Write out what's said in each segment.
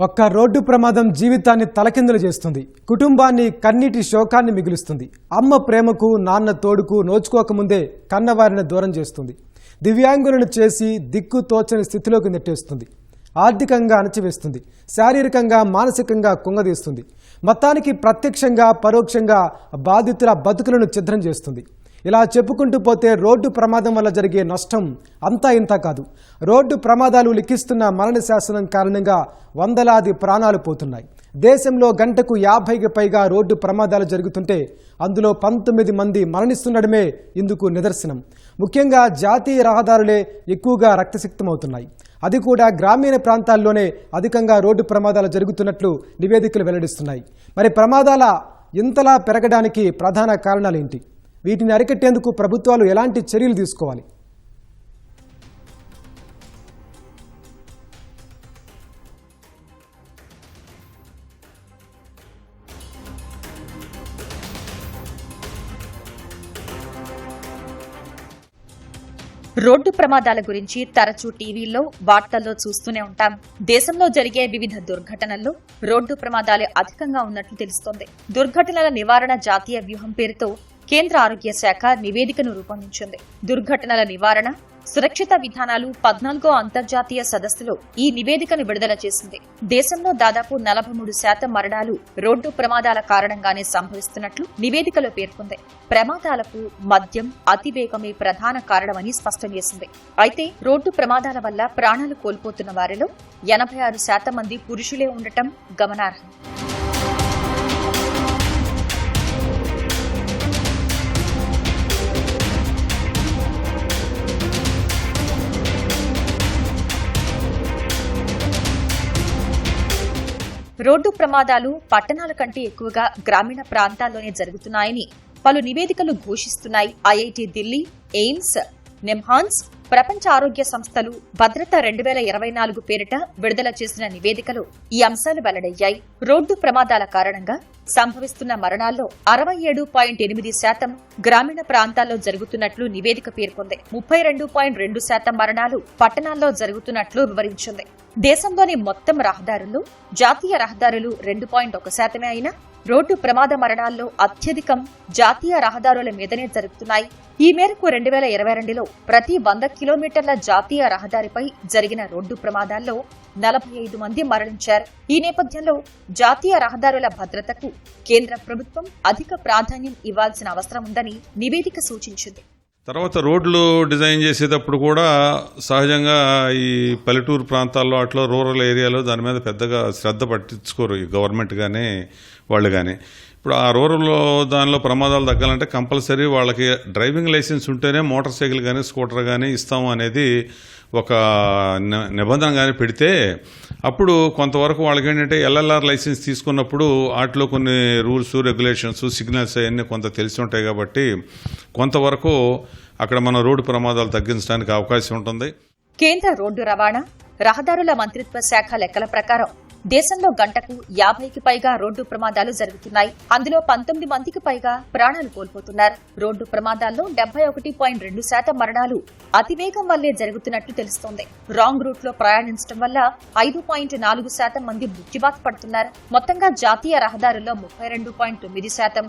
ఒక్క రోడ్డు ప్రమాదం జీవితాన్ని తలకిందులు చేస్తుంది. కుటుంబాన్ని కన్నీటి శోకాన్ని మిగులుస్తుంది. అమ్మ ప్రేమకు నాన్న తోడుకు నోచుకోకముందే కన్నవారిని దూరం చేస్తుంది. దివ్యాంగులను చేసి దిక్కు తోచని స్థితిలోకి నెట్టేస్తుంది. ఆర్థికంగా అణచివేస్తుంది. శారీరకంగా మానసికంగా కుంగదీస్తుంది. మొత్తానికి ప్రత్యక్షంగా పరోక్షంగా బాధితుల బతుకులను ఛిద్రం చేస్తుంది. ఇలా చెప్పుకుంటూ పోతే రోడ్డు ప్రమాదం వల్ల జరిగే నష్టం అంతా ఇంత కాదు. రోడ్డు ప్రమాదాలు లిఖిస్తున్న మరణ శాసనం కారణంగా వందలాది ప్రాణాలు పోతున్నాయి. దేశంలో గంటకు యాభైకి పైగా రోడ్డు ప్రమాదాలు జరుగుతుంటే అందులో పంతొమ్మిది మంది మరణిస్తుండడమే ఇందుకు నిదర్శనం. ముఖ్యంగా జాతీయ రహదారులే ఎక్కువగా రక్తసిక్తమవుతున్నాయి. అది కూడా గ్రామీణ ప్రాంతాల్లోనే అధికంగా రోడ్డు ప్రమాదాలు జరుగుతున్నట్లు నివేదికలు వెల్లడిస్తున్నాయి. మరి ప్రమాదాల ఇంతలా పెరగడానికి ప్రధాన కారణాలేంటి? వీటిని అరికట్టేందుకు ప్రభుత్వాలు ఎలాంటి చర్యలు తీసుకోవాలి? రోడ్డు ప్రమాదాల గురించి తరచూ టీవీల్లో వార్తల్లో చూస్తూనే ఉంటాం. దేశంలో జరిగే వివిధ దుర్ఘటనల్లో రోడ్డు ప్రమాదాలు అధికంగా ఉన్నట్లు తెలుస్తోంది. దుర్ఘటనల నివారణ జాతీయ వ్యూహం పేరుతో కేంద్ర ఆరోగ్య శాఖ నివేదికను రూపొందించింది. దుర్ఘటనల నివారణ సురక్షిత విధానాలు పద్నాలుగో అంతర్జాతీయ సదస్సులో ఈ నివేదికను విడుదల చేసింది. దేశంలో దాదాపు నలభై మూడు శాతం మరణాలు రోడ్డు ప్రమాదాల కారణంగానే సంభవిస్తున్నట్లు నివేదికలో పేర్కొంది. ప్రమాదాలకు మద్యం అతివేగమే ప్రధాన కారణమని స్పష్టం చేసింది. అయితే రోడ్డు ప్రమాదాల వల్ల ప్రాణాలు కోల్పోతున్న వారిలో ఎనభై ఆరు శాతం మంది పురుషులే ఉండటం గమనార్హం. రోడ్డు ప్రమాదాలు పట్టణాల కంటే ఎక్కువగా గ్రామీణ ప్రాంతాల్లోనే జరుగుతున్నాయని పలు నివేదికలు ఘోషిస్తున్నాయి. ఐఐటి ఢిల్లీ ఎయిమ్స్ నిమ్హాన్స్ ప్రపంచ ఆరోగ్య సంస్థలు భద్రత రెండు వేల ఇరవై నాలుగు పేరిట విడుదల చేసిన నివేదికలో ఈ అంశాలు వెల్లడయ్యాయి. రోడ్డు ప్రమాదాల కారణంగా సంభవిస్తున్న మరణాల్లో అరవై ఏడు పాయింట్ ఎనిమిది శాతం గ్రామీణ ప్రాంతాల్లో జరుగుతున్నట్లు నివేదిక పేర్కొంది. ముప్పై రెండు పాయింట్ రెండు శాతం మరణాలు పట్టణాల్లో జరుగుతున్నట్లు వివరించింది. దేశంలోని మొత్తం రహదారుల్లో జాతీయ రహదారులు రెండు పాయింట్ ఒక శాతమే అయినా రోడ్డు ప్రమాద మరణాల్లో అత్యధికం జాతీయ రహదారుల మీదనే జరుగుతున్నాయి. ఈ మేరకు రెండు వేల ఇరవై రెండులో ప్రతి వంద కిలోమీటర్ల జాతీయ రహదారిపై జరిగిన రోడ్డు ప్రమాదాల్లో నలభై ఐదు మంది మరణించారు. ఈ నేపథ్యంలో జాతీయ రహదారుల భద్రతకు కేంద్ర ప్రభుత్వం అధిక ప్రాధాన్యం ఇవ్వాల్సిన అవసరం ఉందని నివేదిక సూచించింది. తర్వాత రోడ్లు డిజైన్ చేసేటప్పుడు కూడా సహజంగా ఈ పల్లెటూరు ప్రాంతాల్లో అట్లా రూరల్ ఏరియాలో దాని మీద పెద్దగా శ్రద్ధ పట్టించుకోరు ఈ గవర్నమెంట్ కానీ వాళ్ళు కానీ ఇప్పుడు ఆ రూరల్లో దానిలో ప్రమాదాలు తగ్గాలంటే కంపల్సరీ వాళ్ళకి డ్రైవింగ్ లైసెన్స్ ఉంటేనే మోటార్ సైకిల్ కానీ స్కూటర్ కానీ ఇస్తాము అనేది ఒక నిబంధన కానీ పెడితే అప్పుడు కొంతవరకు వాళ్ళకి ఏంటంటే ఎల్ఎల్ఆర్ లైసెన్స్ తీసుకున్నప్పుడు వాటిలో కొన్ని రూల్స్ రెగ్యులేషన్స్ సిగ్నల్స్ అవన్నీ కొంత తెలిసి ఉంటాయి కాబట్టి కొంతవరకు అక్కడ మన రోడ్డు ప్రమాదాలు తగ్గించడానికి అవకాశం ఉంటుంది. కేంద్ర రోడ్డు రవాణా రహదారుల మంత్రిత్వ శాఖ లెక్కల ప్రకారం దేశంలో గంటకు యాభైకి పైగా రోడ్డు ప్రమాదాలు జరుగుతున్నాయి. అందులో పంతొమ్మిది మందికి పైగా ప్రాణాలు కోల్పోతున్నారు. రోడ్డు ప్రమాదాల్లో డెబ్బై ఒకటి పాయింట్ రెండు శాతం మరణాలు అతివేగం వల్లే జరుగుతున్నట్లు తెలుస్తోంది. రాంగ్ రూట్లో ప్రయాణించడం వల్ల ఐదు పాయింట్ నాలుగు శాతం మంది మృత్యుబాధ పడుతున్నారు. మొత్తంగా జాతీయ రహదారుల్లో ముప్పై రెండు పాయింట్ తొమ్మిది శాతం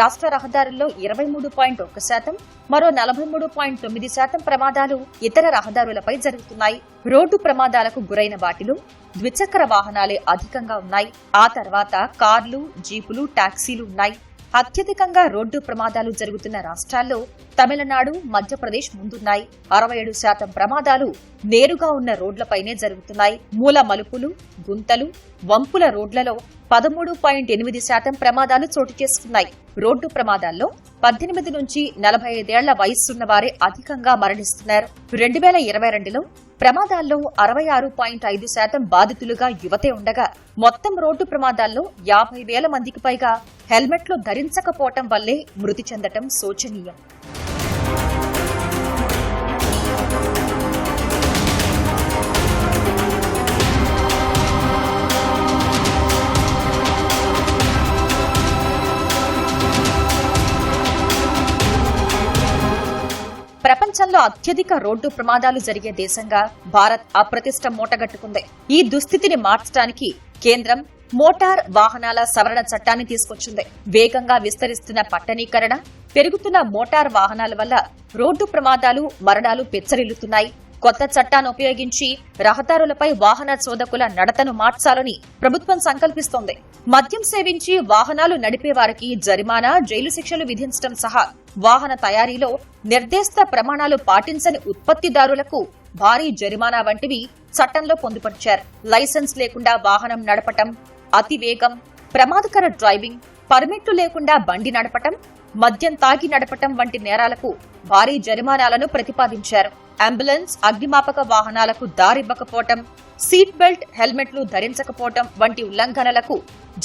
రాష్ట్ర రహదారుల్లో ఇరవై మూడు పాయింట్ ఒక్క శాతం మరో నలభై మూడు పాయింట్ తొమ్మిది శాతం ప్రమాదాలు ఇతర రహదారులపై జరుగుతున్నాయి. రోడ్డు ప్రమాదాలకు గురైన వాటిలో ద్విచక్ర వాహనాలే అధికంగా ఉన్నాయి. ఆ తర్వాత కార్లు జీపులు టాక్సీలు ఉన్నాయి. అత్యధికంగా రోడ్డు ప్రమాదాలు జరుగుతున్న రాష్ట్రాల్లో తమిళనాడు మధ్యప్రదేశ్ ముందున్నాయి. అరవై ఏడు శాతం ప్రమాదాలు నేరుగా ఉన్న రోడ్లపైనే జరుగుతున్నాయి. మూల మలుపులు గుంతలు వంపుల రోడ్లలో పదమూడు పాయింట్ ఎనిమిది శాతం ప్రమాదాలు చోటు చేసుకున్నాయి. రోడ్డు ప్రమాదాల్లో పద్దెనిమిది నుంచి నలభై ఐదేళ్ళ వయస్సున్న వారే అధికంగా మరణిస్తున్నారు. రెండు వేల ఇరవై రెండులో ప్రమాదాల్లో అరవై ఆరు పాయింట్ ఐదు శాతం బాధితులుగా యువతే ఉండగా మొత్తం రోడ్డు ప్రమాదాల్లో యాభై వేల మందికి పైగా హెల్మెట్లు ధరించకపోవటం వల్లే మృతి చెందటం శోచనీయం. ప్రపంచంలో అత్యధిక రోడ్డు ప్రమాదాలు జరిగే దేశంగా భారత్ అప్రతిష్ట మూటగట్టుకుంది. ఈ దుస్థితిని మార్చడానికి కేంద్రం మోటార్ వాహనాల సవరణ చట్టాన్ని తీసుకొచ్చింది. వేగంగా విస్తరిస్తున్న పట్టణీకరణ పెరుగుతున్న మోటార్ వాహనాల వల్ల రోడ్డు ప్రమాదాలు మరణాలు పెచ్చరిల్లుతున్నాయి. కొత్త చట్టాన్ని ఉపయోగించి రహదారులపై వాహన చోదకుల నడతను మార్చాలని ప్రభుత్వం సంకల్పిస్తోంది. మద్యం సేవించి వాహనాలు నడిపే వారికి జరిమానా జైలు శిక్షలు విధించడం సహా వాహన తయారీలో నిర్దేశిత ప్రమాణాలు పాటించని ఉత్పత్తిదారులకు భారీ జరిమానా వంటివి చట్టంలో పొందుపరిచారు. లైసెన్స్ లేకుండా వాహనం నడపటం అతి వేగం ప్రమాదకర డ్రైవింగ్ పర్మిట్లు లేకుండా బండి నడపటం మద్యం తాగి నడపటం వంటి నేరాలకు భారీ జరిమానాలను ప్రతిపాదించారు. అంబులెన్స్ అగ్నిమాపక వాహనాలకు దారివ్వకపోవటం సీట్ బెల్ట్ హెల్మెట్లు ధరించకపోవటం వంటి ఉల్లంఘనలకు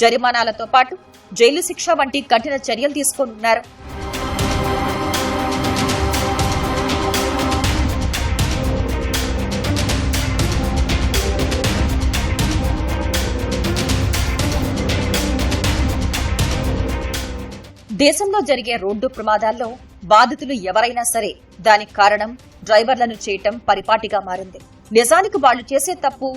జరిమానాలతో పాటు జైలు శిక్ష వంటి కఠిన చర్యలు తీసుకోనున్నారు. దేశంలో జరిగే రోడ్డు ప్రమాదాల్లో బాధితులు ఎవరైనా సరే దానికి కారణం డ్రైవర్లను చేయటం పరిపాటిగా మారింది. నిజానికి వాళ్ళు చేసే తప్పు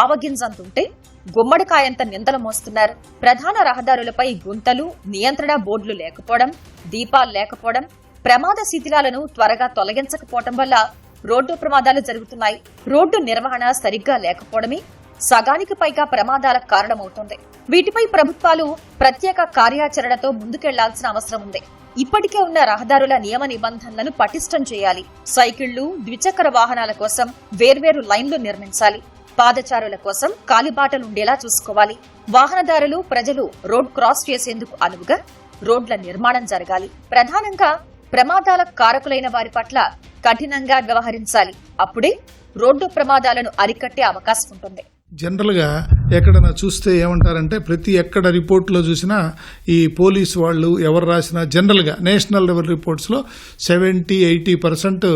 ఆవగింజంతుంటే గుమ్మడికాయంత నిందలు మోస్తున్నారు. ప్రధాన రహదారులపై గుంతలు నియంత్రణ బోర్డులు లేకపోవడం దీపాలు లేకపోవడం ప్రమాద శిథిలాలను త్వరగా తొలగించకపోవడం వల్ల రోడ్డు ప్రమాదాలు జరుగుతున్నాయి. రోడ్డు నిర్వహణ సరిగ్గా లేకపోవడమే సగానికి పైగా ప్రమాదాలకు కారణమవుతుంది. వీటిపై ప్రభుత్వాలు ప్రత్యేక కార్యాచరణతో ముందుకెళ్ళాల్సిన అవసరం ఉంది. ఇప్పటికే ఉన్న రహదారుల నియమ నిబంధనలను పటిష్టం చేయాలి. సైకిళ్ళు ద్విచక్ర వాహనాల కోసం వేర్వేరు లైన్లు నిర్మించాలి. పాదచారుల కోసం కాలిబాటలుండేలా చూసుకోవాలి. వాహనదారులు ప్రజలు రోడ్ క్రాస్ చేసేందుకు అనువుగా రోడ్ల నిర్మాణం జరగాలి. ప్రధానంగా ప్రమాదాల కారకులైన వారి పట్ల కఠినంగా వ్యవహరించాలి. అప్పుడే రోడ్డు ప్రమాదాలను అరికట్టే అవకాశం ఉంటుంది. జనరల్గా ఎక్కడైనా చూస్తే ఏమంటారంటే ప్రతి ఎక్కడ రిపోర్ట్లో చూసినా ఈ పోలీస్ వాళ్ళు ఎవరు రాసినా జనరల్గా national level రిపోర్ట్స్లో seventy eighty percent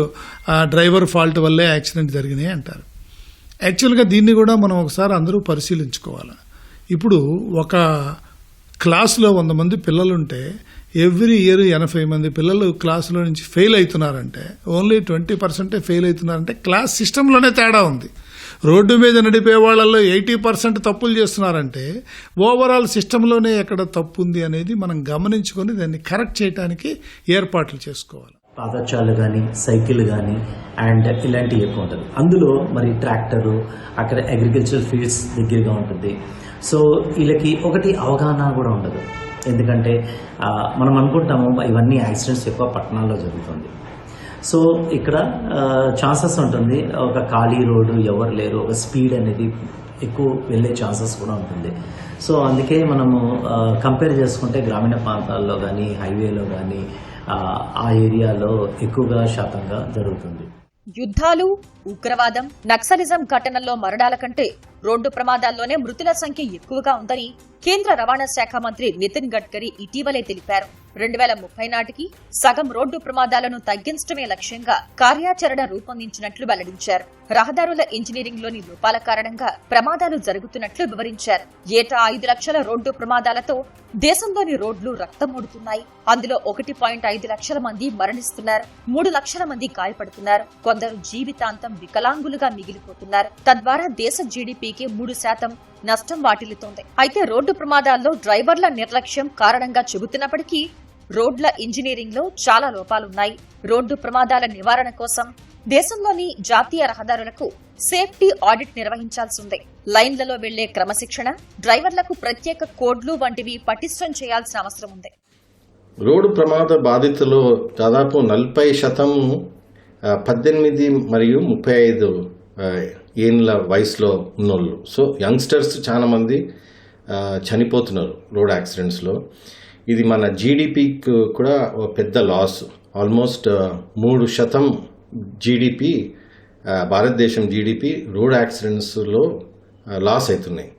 driver fault వల్లే యాక్సిడెంట్ జరిగినాయి అంటారు. యాక్చువల్గా దీన్ని కూడా మనం ఒకసారి అందరూ పరిశీలించుకోవాలి. ఇప్పుడు ఒక క్లాసులో వంద మంది పిల్లలుంటే ఎవ్రీ ఇయర్ ఎనభై మంది పిల్లలు క్లాసులో నుంచి ఫెయిల్ అవుతున్నారంటే ఓన్లీ ట్వంటీ పర్సెంటే ఫెయిల్ అవుతున్నారంటే క్లాస్ సిస్టంలోనే తేడా ఉంది. రోడ్డు మీద నడిపే వాళ్ళల్లో ఎయిటీ పర్సెంట్ తప్పులు చేస్తున్నారంటే ఓవరాల్ సిస్టంలోనే ఎక్కడ తప్పు ఉంది అనేది మనం గమనించుకొని దాన్ని కరెక్ట్ చేయడానికి ఏర్పాట్లు చేసుకోవాలి. పాదచాలు కానీ సైకిల్ కానీ అండ్ ఇలాంటివి ఎక్కువ ఉంటుంది. అందులో మరి ట్రాక్టరు అక్కడ అగ్రికల్చర్ ఫీల్డ్స్ దగ్గరగా ఉంటుంది. సో వీళ్ళకి ఒకటి అవగాహన కూడా ఉండదు. ఎందుకంటే మనం అనుకుంటాము ఇవన్నీ యాక్సిడెంట్స్ ఎక్కువ పట్టణాల్లో జరుగుతుంది. సో ఇక్కడ ఛాన్సెస్ ఉంటుంది. ఒక ఖాళీ రోడ్డు ఎవరు లేరు ఒక స్పీడ్ అనేది ఎక్కువ వెళ్ళే ఛాన్సెస్ కూడా ఉంటుంది. సో అందుకే మనము కంపేర్ చేసుకుంటే గ్రామీణ ప్రాంతాల్లో కానీ హైవేలో కానీ ఆ ఏరియాలో ఎక్కువగా శాతంగా జరుగుతుంది. యుద్ధాలు ఉగ్రవాదం నక్సలిజం ఘటనల్లో మరణాల కంటే రోడ్డు ప్రమాదాల్లోనే మృతుల సంఖ్య ఎక్కువగా ఉందని కేంద్ర రవాణా శాఖ మంత్రి నితిన్ గడ్కరీ ఇటీవలే తెలిపారు. రెండు వేల ముప్పై నాటికి సగం రోడ్డు ప్రమాదాలను తగ్గించడమే లక్ష్యంగా కార్యాచరణ రూపొందించినట్లు వెల్లడించారు. రహదారుల ఇంజనీరింగ్లోని లోపాల కారణంగా ప్రమాదాలు జరుగుతున్నట్లు వివరించారు. ఏటా ఐదు లక్షల రోడ్డు ప్రమాదాలతో దేశంలోని రోడ్లు రక్తమూడుతున్నాయి. అందులో ఒకటి పాయింట్ ఐదు లక్షల మంది మరణిస్తున్నారు. మూడు లక్షల మంది గాయపడుతున్నారు. కొందరు జీవితాంతం వికలాంగులుగా మిగిలిపోతున్నారు. తద్వారా దేశ జీడీపీకి మూడు శాతం నష్టం వాటిల్లుతోంది. అయితే రోడ్డు ప్రమాదాల్లో డ్రైవర్ల నిర్లక్ష్యం కారణంగా చెబుతున్నప్పటికీ రోడ్ల ఇంజనీరింగ్లో చాలా లోపాలున్నాయి. రోడ్డు ప్రమాదాల నివారణ కోసం దేశంలోని జాతీయ రహదారులకు సేఫ్టీ ఆడిట్ నిర్వహించాల్సి ఉంది లైన్లలో వెళ్ళే క్రమశిక్షణ డ్రైవర్లకు ప్రత్యేక కోడ్లు వంటివి పటిష్టం చేయాల్సిన అవసరం ఉంది. రోడ్డు ప్రమాద బాధితులు దాదాపు నలభై శాతం పద్దెనిమిది మరియు ముప్పై ఐదు ఈయనల వయసులో ఉన్నోళ్ళు. సో యంగ్స్టర్స్ చాలామంది చనిపోతున్నారు రోడ్ యాక్సిడెంట్స్లో. ఇది మన జీడిపికి కూడా ఒక పెద్ద లాస్. ఆల్మోస్ట్ మూడు శాతం జీడిపి భారతదేశం జీడిపి రోడ్ యాక్సిడెంట్స్లో లాస్ అవుతున్నాయి.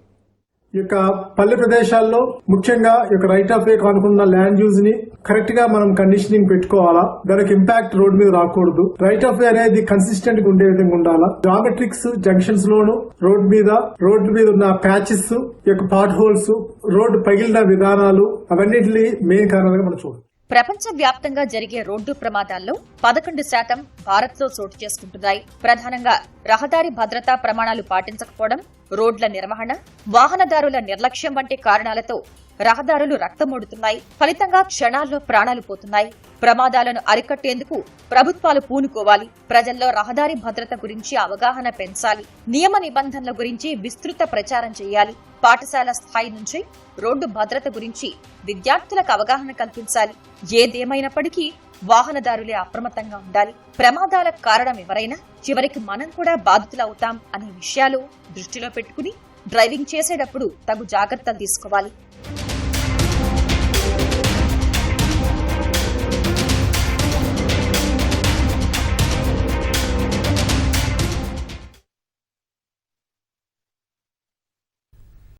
ఈ యొక్క పల్లె ప్రదేశాల్లో ముఖ్యంగా ఈ యొక్క రైట్ ఆఫ్ వే కానుకున్న ల్యాండ్ యూజ్ని కరెక్ట్గా మనం కండిషనింగ్ పెట్టుకోవాలా? దానికి ఇంపాక్ట్ రోడ్ మీద రాకూడదు. రైట్ ఆఫ్ వే అనేది కన్సిస్టెంట్గా ఉండే విధంగా ఉండాలా? జామెట్రిక్స్ జంక్షన్స్ లోను రోడ్ మీద రోడ్ మీద ఉన్న ప్యాచెస్ యొక్క పాట్ హోల్స్ రోడ్డు పగిలిన విధానాలు అవన్నిటిని మెయిన్ కారణంగా మనం చూడాలి. ప్రపంచ వ్యాప్తంగా జరిగే రోడ్డు ప్రమాదాల్లో పదకొండు శాతం భారత్లో చోటు చేసుకుంటున్నాయి. ప్రధానంగా రహదారి భద్రతా ప్రమాణాలు పాటించకపోవడం రోడ్ల నిర్వహణ వాహనదారుల నిర్లక్ష్యం వంటి కారణాలతో రహదారులు రక్తమొడుతున్నాయి. ఫలితంగా క్షణాల్లో ప్రాణాలు పోతున్నాయి. ప్రమాదాలను అరికట్టేందుకు ప్రభుత్వాలు పూనుకోవాలి. ప్రజల్లో రహదారి భద్రత గురించి అవగాహన పెంచాలి. నియమ నిబంధనల గురించి విస్తృత ప్రచారం చేయాలి. పాఠశాల స్థాయి నుంచి రోడ్డు భద్రత గురించి విద్యార్థులకు అవగాహన కల్పించాలి. ఏదేమైనప్పటికీ వాహనదారులే అప్రమత్తంగా ఉండాలి. ప్రమాదాలకు కారణం ఎవరైనా చివరికి మనం కూడా బాధితులవుతాం అనే విషయాలు దృష్టిలో పెట్టుకుని డ్రైవింగ్ చేసేటప్పుడు తగు జాగ్రత్తలు తీసుకోవాలి.